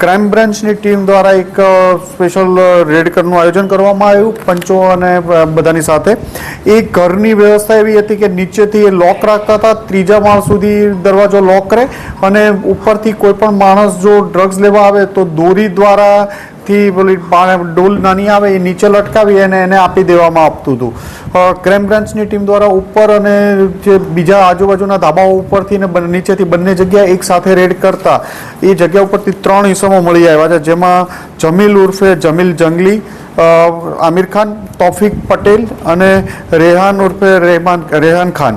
Crime બ્રાન્ચની team દ્વારા એક સ્પેશિયલ રેડ કરનું આયોજન કરવામાં આવ્યું, પંચો અને બધાની સાથે. એ ઘરની વ્યવસ્થા એવી હતી કે નીચેથી એ લોક રાખતા હતા, ત્રીજા માળ સુધી દરવાજો લોક કરે અને ઉપરથી કોઈ પણ માણસ જો ડ્રગ્સ લેવા આવે તો દોરી દ્વારા થી પેલી ડોલ નાની આવે એ નીચે લટકાવી અને એને આપી દેવામાં આપતું હતું. ક્રાઇમ બ્રાન્ચની ટીમ દ્વારા ઉપર અને જે બીજા આજુબાજુના ધાબાઓ ઉપરથી ને નીચેથી બંને જગ્યાએ એક સાથે રેડ કરતા. એ જગ્યા ઉપરથી ત્રણ ઈસમો મળી આવ્યા છે, જેમાં જમીલ ઉર્ફે જમીલ જંગલી આમિર ખાન, તોફિક પટેલ અને રેહાન ઉર્ફે રહેમાન, રેહાન ખાન.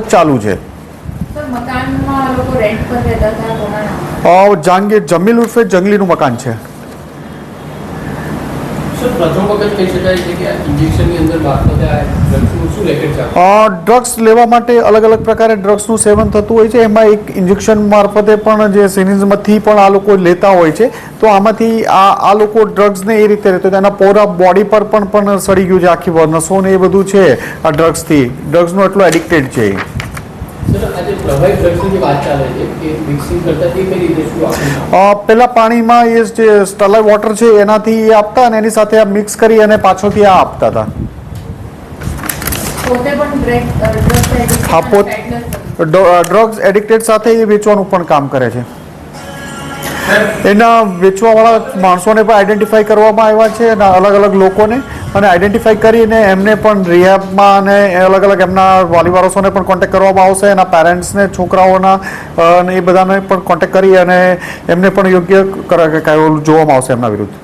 ચાલુ છે. જહાંગીર જમીલ ઉર્ફે જંગલીનું મકાન છે. ડ્રગ્સ લેવા માટે અલગ અલગ પ્રકારે ડ્રગ્સનું સેવન થતું હોય છે. એમાં એક ઇન્જેક્શન મારફતે પણ જે સિરીઝમાંથી પણ આ લોકો લેતા હોય છે. તો આમાંથી આ આ લોકો ડ્રગ્સને એ રીતે રહેતો એના પોરા બોડી પર પણ પણ સડી ગયું છે. આખી નસો ને એ બધું છે આ ડ્રગ્સથી ડ્રગ્સનું એટલો એડિક્ટેડ છે. પેલા પાણીમાં એ જે સ્ટરલાઇટ વોટર છે એનાથી એ આપતા અને એની સાથે આ મિક્સ કરી અને પાછળથી આ આપતા હતા. હા, પોત- ડ્રગ્સ એડિક્ટેડ સાથે એ વેચવાનું પણ કામ કરે છે. એના વેચવાવાળા માણસોને પણ આઈડેન્ટિફાઈ કરવામાં આવ્યા છે અને અલગ અલગ લોકોને. અને આઈડેન્ટિફાઈ કરીને એમને પણ રિહેબમાં અને અલગ અલગ એમના વાલીવારસોને પણ કોન્ટેક્ટ કરવામાં આવશે, એના પેરેન્ટ્સને છોકરાઓના અને એ બધાને પણ કોન્ટેક્ટ કરી અને એમને પણ યોગ્ય જોવામાં આવશે એમના વિરુદ્ધ.